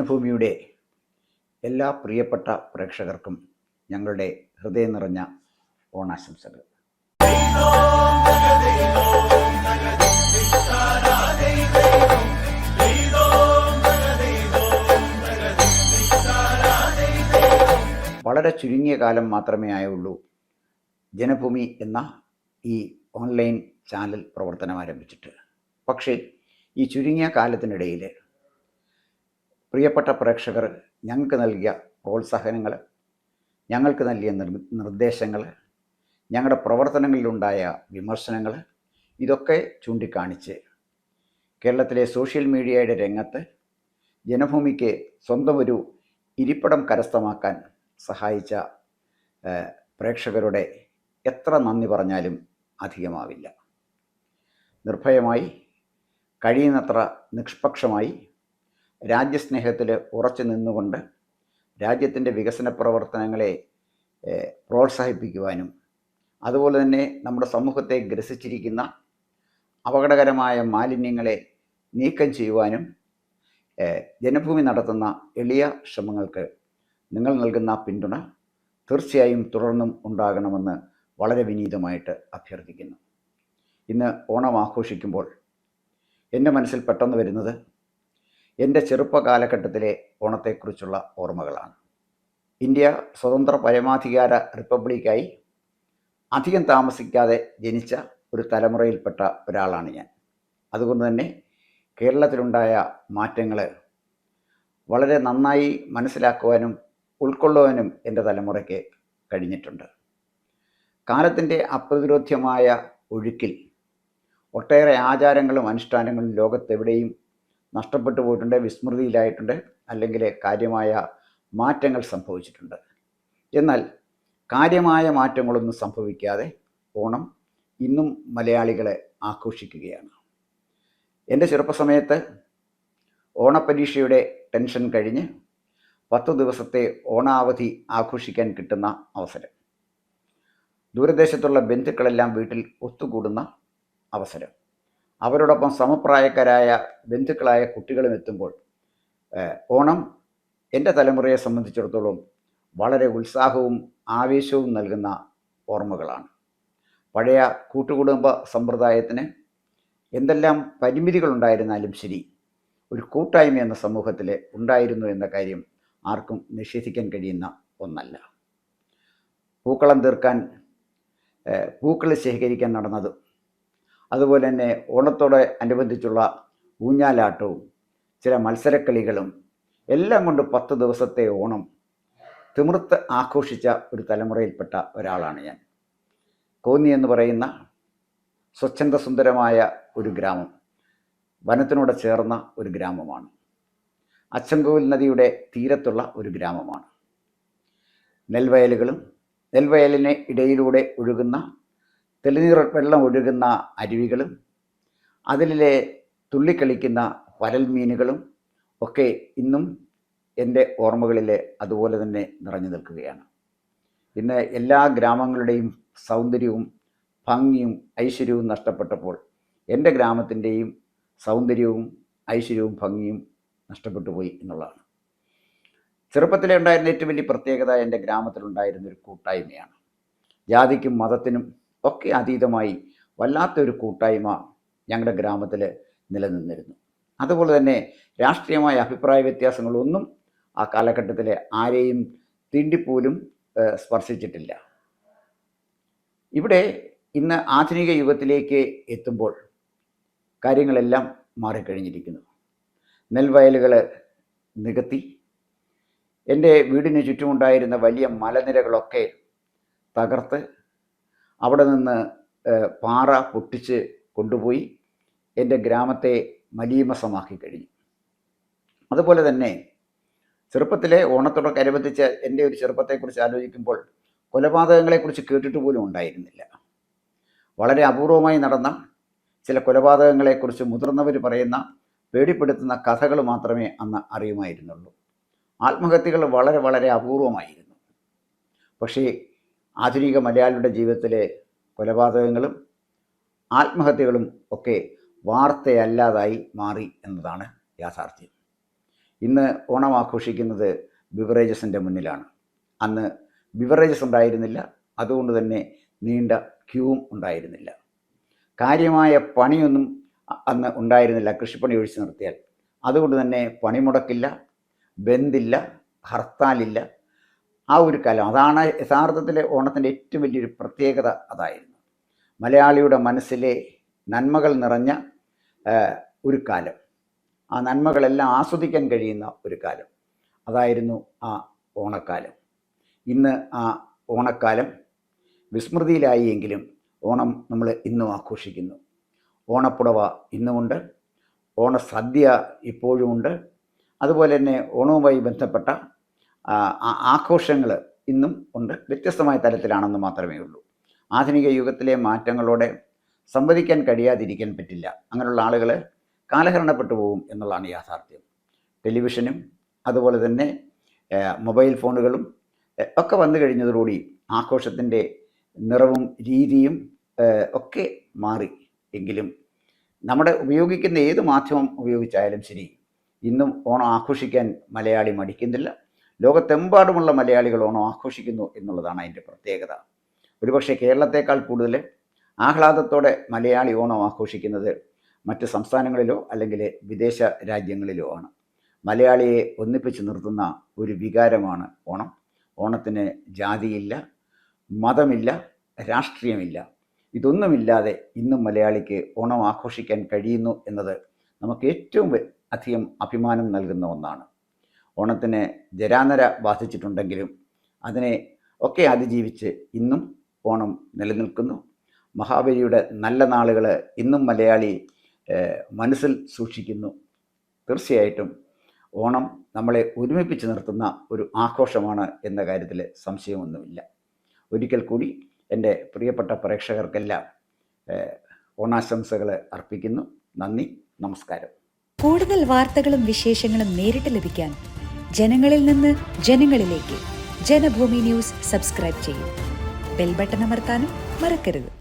ജനഭൂമിയുടെ എല്ലാ പ്രിയപ്പെട്ട പ്രേക്ഷകർക്കും ഞങ്ങളുടെ ഹൃദയം നിറഞ്ഞ ഓണാശംസകൾ. വളരെ ചുരുങ്ങിയ കാലം മാത്രമേ ആയുള്ളൂ. ജനഭൂമി എന്ന ഈ ഓൺലൈൻ ചാനൽ പ്രവർത്തനം ആരംഭിച്ചിട്ട്. പക്ഷേ ഈ ചുരുങ്ങിയ കാലത്തിനിടയിൽ പ്രിയപ്പെട്ട പ്രേക്ഷകർ ഞങ്ങൾക്ക് നൽകിയ പ്രോത്സാഹനങ്ങൾ ഞങ്ങൾക്ക് നൽകിയ നിർ നിർദ്ദേശങ്ങൾ ഞങ്ങളുടെ പ്രവർത്തനങ്ങളിലുണ്ടായ വിമർശനങ്ങൾ ഇതൊക്കെ ചൂണ്ടിക്കാണിച്ച് കേരളത്തിലെ സോഷ്യൽ മീഡിയയുടെ രംഗത്ത് ജനഭൂമിക്ക് സ്വന്തം ഒരു ഇരിപ്പിടം കരസ്ഥമാക്കാൻ സഹായിച്ച പ്രേക്ഷകരുടെ എത്ര നന്ദി പറഞ്ഞാലും അധികമാവില്ല. നിർഭയമായി കഴിയുന്നത്ര നിഷ്പക്ഷമായി രാജ്യസ്നേഹത്തിൽ ഉറച്ചു നിന്നുകൊണ്ട് രാജ്യത്തിന്റെ വികസന പ്രവർത്തനങ്ങളെ പ്രോത്സാഹിപ്പിക്കുവാനും അതുപോലെ തന്നെ നമ്മുടെ സമൂഹത്തെ ഗ്രസിച്ചിരിക്കുന്ന അപകടകരമായ മാലിന്യങ്ങളെ നീക്കം ചെയ്യുവാനും ജനഭൂമി നടത്തുന്ന എളിയ ശ്രമങ്ങൾക്ക് നിങ്ങൾ നൽകുന്ന പിന്തുണ തീർച്ചയായും തുടർന്നും ഉണ്ടാകണമെന്ന് വളരെ വിനീതമായിട്ട് അഭ്യർത്ഥിക്കുന്നു. ഇന്ന് ഓണം ആഘോഷിക്കുമ്പോൾ എന്റെ മനസ്സിൽ പെട്ടെന്ന് വരുന്നത് എന്റെ ചെറുപ്പ കാലഘട്ടത്തിലെ ഓണത്തെക്കുറിച്ചുള്ള ഓർമ്മകളാണ്. ഇന്ത്യ സ്വതന്ത്ര പരമാധികാര റിപ്പബ്ലിക്കായി അധികം താമസിക്കാതെ ജനിച്ച ഒരു തലമുറയിൽപ്പെട്ട ഒരാളാണ് ഞാൻ. അതുകൊണ്ട് തന്നെ കേരളത്തിലുണ്ടായ മാറ്റങ്ങൾ വളരെ നന്നായി മനസ്സിലാക്കുവാനും ഉൾക്കൊള്ളുവാനും എന്റെ തലമുറയ്ക്ക് കഴിഞ്ഞിട്ടുണ്ട്. കാലത്തിന്റെ അപ്രതിരോധ്യമായ ഒഴുക്കിൽ ഒട്ടേറെ ആചാരങ്ങളും അനുഷ്ഠാനങ്ങളും ലോകത്തെവിടെയും നഷ്ടപ്പെട്ടു പോയിട്ടുണ്ട് വിസ്മൃതിയിലായിട്ടുണ്ട് അല്ലെങ്കിൽ കാര്യമായ മാറ്റങ്ങൾ സംഭവിച്ചിട്ടുണ്ട്. എന്നാൽ കാര്യമായ മാറ്റങ്ങളൊന്നും സംഭവിക്കാതെ ഓണം ഇന്നും മലയാളികളെ ആഘോഷിക്കുകയാണ്. എന്റെ ചെറുപ്പസമയത്ത് ഓണപ്പരീക്ഷയുടെ ടെൻഷൻ കഴിഞ്ഞ് പത്ത് ദിവസത്തെ ഓണാവധി ആഘോഷിക്കാൻ കിട്ടുന്ന അവസരം. ദൂരദേശത്തുള്ള ബന്ധുക്കളെല്ലാം വീട്ടിൽ ഒത്തുകൂടുന്ന അവസരം. അവരോടൊപ്പം സമപ്രായക്കാരായ ബന്ധുക്കളായ കുട്ടികളും എത്തുമ്പോൾ ഓണം എന്റെ തലമുറയെ സംബന്ധിച്ചിടത്തോളം വളരെ ഉത്സാഹവും ആവേശവും നൽകുന്ന ഓർമ്മകളാണ്. പഴയ കൂട്ടുകുടുംബ സമ്പ്രദായത്തിന് എന്തെല്ലാം പരിമിതികളുണ്ടായിരുന്നാലും ശരി ഒരു കൂട്ടായ്മ എന്ന സമൂഹത്തിൽ ഉണ്ടായിരുന്നു എന്ന കാര്യം ആർക്കും നിഷേധിക്കാൻ കഴിയുന്ന ഒന്നല്ല. പൂക്കളം തീർക്കാൻ പൂക്കൾ ശേഖരിക്കാൻ നടന്നതും അതുപോലെ തന്നെ ഓണത്തോട് അനുബന്ധിച്ചുള്ള ഊഞ്ഞാലാട്ടവും ചില മത്സരക്കളികളും എല്ലാം കൊണ്ട് പത്ത് ദിവസത്തെ ഓണം തിമിർത്ത് ആഘോഷിച്ച ഒരു തലമുറയിൽപ്പെട്ട ഒരാളാണ് ഞാൻ. കോന്നി എന്ന് പറയുന്ന സ്വച്ഛന്ദ സുന്ദരമായ ഒരു ഗ്രാമം വനത്തിനോട് ചേർന്ന ഒരു ഗ്രാമമാണ്. അച്ചൻകോവിൽ നദിയുടെ തീരത്തുള്ള ഒരു ഗ്രാമമാണ്. നെൽവയലുകളും നെൽവയലിന് ഇടയിലൂടെ ഒഴുകുന്ന തെളിനീർ വെള്ളം ഒഴുകുന്ന അരുവികളും അതിലെ തുള്ളിക്കളിക്കുന്ന വരൽമീനുകളും ഒക്കെ ഇന്നും എന്റെ ഓർമ്മകളിൽ അതുപോലെ തന്നെ നിറഞ്ഞു നിൽക്കുകയാണ്. ഇന്ന് എല്ലാ ഗ്രാമങ്ങളുടെയും സൗന്ദര്യവും ഭംഗിയും ഐശ്വര്യവും നഷ്ടപ്പെട്ടപ്പോൾ എന്റെ ഗ്രാമത്തിന്റെയും സൗന്ദര്യവും ഐശ്വര്യവും ഭംഗിയും നഷ്ടപ്പെട്ടു പോയി എന്നുള്ളതാണ്. ചെറുപ്പത്തിലെ ഉണ്ടായിരുന്ന ഏറ്റവും വലിയ പ്രത്യേകത എന്റെ ഗ്രാമത്തിലുണ്ടായിരുന്ന ഒരു കൂട്ടായ്മയാണ്. ജാതിക്കും മതത്തിനും ഒക്കെ അതീതമായി വല്ലാത്തൊരു കൂട്ടായ്മ ഞങ്ങളുടെ ഗ്രാമത്തിൽ നിലനിന്നിരുന്നു. അതുപോലെ തന്നെ രാഷ്ട്രീയമായ അഭിപ്രായ വ്യത്യാസങ്ങളൊന്നും ആ കാലഘട്ടത്തിൽ ആരെയും തീണ്ടിപ്പോലും സ്പർശിച്ചിട്ടില്ല. ഇവിടെ ഇന്ന് ആധുനിക യുഗത്തിലേക്ക് എത്തുമ്പോൾ കാര്യങ്ങളെല്ലാം മാറിക്കഴിഞ്ഞിരിക്കുന്നു. നെൽവയലുകൾ നികത്തി എന്റെ വീടിന് ചുറ്റുമുണ്ടായിരുന്ന വലിയ മലനിരകളൊക്കെ തകർത്ത് അവിടെ നിന്ന് പാറ പൊട്ടിച്ച് കൊണ്ടുപോയി എന്റെ ഗ്രാമത്തെ മലീമസമാക്കി കഴിഞ്ഞു. അതുപോലെ തന്നെ ചെറുപ്പത്തിലെ ഓണത്തോടൊക്കെ എന്റെ ഒരു ചെറുപ്പത്തെക്കുറിച്ച് ആലോചിക്കുമ്പോൾ കൊലപാതകങ്ങളെക്കുറിച്ച് കേട്ടിട്ട് പോലും ഉണ്ടായിരുന്നില്ല. വളരെ അപൂർവമായി നടന്ന ചില കൊലപാതകങ്ങളെക്കുറിച്ച് മുതിർന്നവർ പറയുന്ന പേടിപ്പെടുത്തുന്ന കഥകൾ മാത്രമേ അന്ന് അറിയുമായിരുന്നുള്ളൂ. ആത്മഹത്യകൾ വളരെ വളരെ അപൂർവമായിരുന്നു. പക്ഷേ ആധുനിക മലയാളിയുടെ ജീവിതത്തിലെ കൊലപാതകങ്ങളും ആത്മഹത്യകളും ഒക്കെ വാർത്തയല്ലാതായി മാറി എന്നതാണ് യാഥാർത്ഥ്യം. ഇന്ന് ഓണം ആഘോഷിക്കുന്നത് ബിവറേജസിന്റെ മുന്നിലാണ്. അന്ന് ബിവറേജസ് ഉണ്ടായിരുന്നില്ല. അതുകൊണ്ട് തന്നെ നീണ്ട ക്യൂവും ഉണ്ടായിരുന്നില്ല. കാര്യമായ പണിയൊന്നും അന്ന് ഉണ്ടായിരുന്നില്ല. കൃഷിപ്പണി ഒഴിച്ചു നിർത്തിയാൽ. അതുകൊണ്ട് തന്നെ പണിമുടക്കില്ല ബന്ദില്ല ഹർത്താലില്ല ആ ഒരു കാലം അതാണ് യഥാർത്ഥത്തിൽ ഓണത്തിന്റെ ഏറ്റവും വലിയൊരു പ്രത്യേകത അതായിരുന്നു. മലയാളിയുടെ മനസ്സിലെ നന്മകൾ നിറഞ്ഞ ഒരു കാലം. ആ നന്മകളെല്ലാം ആസ്വദിക്കാൻ കഴിയുന്ന ഒരു കാലം അതായിരുന്നു ആ ഓണക്കാലം. ഇന്ന് ആ ഓണക്കാലം വിസ്മൃതിയിലായി എങ്കിലും ഓണം നമ്മൾ ഇന്നും ആഘോഷിക്കുന്നു. ഓണപ്പുടവ ഇന്നുമുണ്ട്. ഓണസദ്യ ഇപ്പോഴുമുണ്ട്. അതുപോലെ തന്നെ ഓണവുമായി ബന്ധപ്പെട്ട ആഘോഷങ്ങൾ ഇന്നും ഉണ്ട്. വ്യത്യസ്തമായ തരത്തിലാണെന്ന് മാത്രമേ ഉള്ളൂ. ആധുനിക യുഗത്തിലെ മാറ്റങ്ങളോടെ സംവദിക്കാൻ കഴിയാതിരിക്കാൻ പറ്റില്ല. അങ്ങനെയുള്ള ആളുകൾ കാലഹരണപ്പെട്ടു പോകും എന്നുള്ളതാണ് യാഥാർത്ഥ്യം. ടെലിവിഷനും അതുപോലെ തന്നെ മൊബൈൽ ഫോണുകളും ഒക്കെ വന്നു കഴിഞ്ഞതോടുകൂടി ആഘോഷത്തിന്റെ നിറവും രീതിയും ഒക്കെ മാറി. എങ്കിലും നമ്മുടെ ഉപയോഗിക്കുന്ന ഏത് മാധ്യമം ഉപയോഗിച്ചായാലും ശരി ഇന്നും ഓണം ആഘോഷിക്കാൻ മലയാളി മടിക്കുന്നില്ല. ലോകത്തെമ്പാടുമുള്ള മലയാളികൾ ഓണം ആഘോഷിക്കുന്നു എന്നുള്ളതാണ് അതിന്റെ പ്രത്യേകത. ഒരുപക്ഷെ കേരളത്തെക്കാൾ കൂടുതൽ ആഹ്ലാദത്തോടെ മലയാളി ഓണം ആഘോഷിക്കുന്നത് മറ്റ് സംസ്ഥാനങ്ങളിലോ അല്ലെങ്കിൽ വിദേശ രാജ്യങ്ങളിലോ ആണ്. മലയാളിയെ ഒന്നിപ്പിച്ച് നിർത്തുന്ന ഒരു വികാരമാണ് ഓണം. ഓണത്തിന് ജാതിയില്ല മതമില്ല രാഷ്ട്രീയമില്ല. ഇതൊന്നുമില്ലാതെ ഇന്നും മലയാളിക്ക് ഓണം ആഘോഷിക്കാൻ കഴിയുന്നു എന്നത് നമുക്ക് ഏറ്റവും അധികം അഭിമാനം നൽകുന്ന ഒന്നാണ്. ഓണത്തിന് ജരാനര ബാധിച്ചിട്ടുണ്ടെങ്കിലും അതിനെ ഒക്കെ അതിജീവിച്ച് ഇന്നും ഓണം നിലനിൽക്കുന്നു. മഹാബലിയുടെ നല്ല നാളുകൾ ഇന്നും മലയാളി മനസ്സിൽ സൂക്ഷിക്കുന്നു. തീർച്ചയായിട്ടും ഓണം നമ്മളെ ഒരുമിപ്പിച്ച് നിർത്തുന്ന ഒരു ആഘോഷമാണ് എന്ന കാര്യത്തിൽ സംശയമൊന്നുമില്ല. ഒരിക്കൽ കൂടി എന്റെ പ്രിയപ്പെട്ട പ്രേക്ഷകർക്കെല്ലാം ഓണാശംസകൾ അർപ്പിക്കുന്നു. നന്ദി നമസ്കാരം. കൂടുതൽ വാർത്തകളും വിശേഷങ്ങളും നേരിട്ട് ലഭിക്കാൻ ജനങ്ങളിൽ നിന്ന് ജനങ്ങളിലേക്ക്. ജനഭൂമി ന്യൂസ് സബ്സ്ക്രൈബ് ചെയ്യും. ബെൽ ബട്ടൺ അമർത്താനും മറക്കരുത്.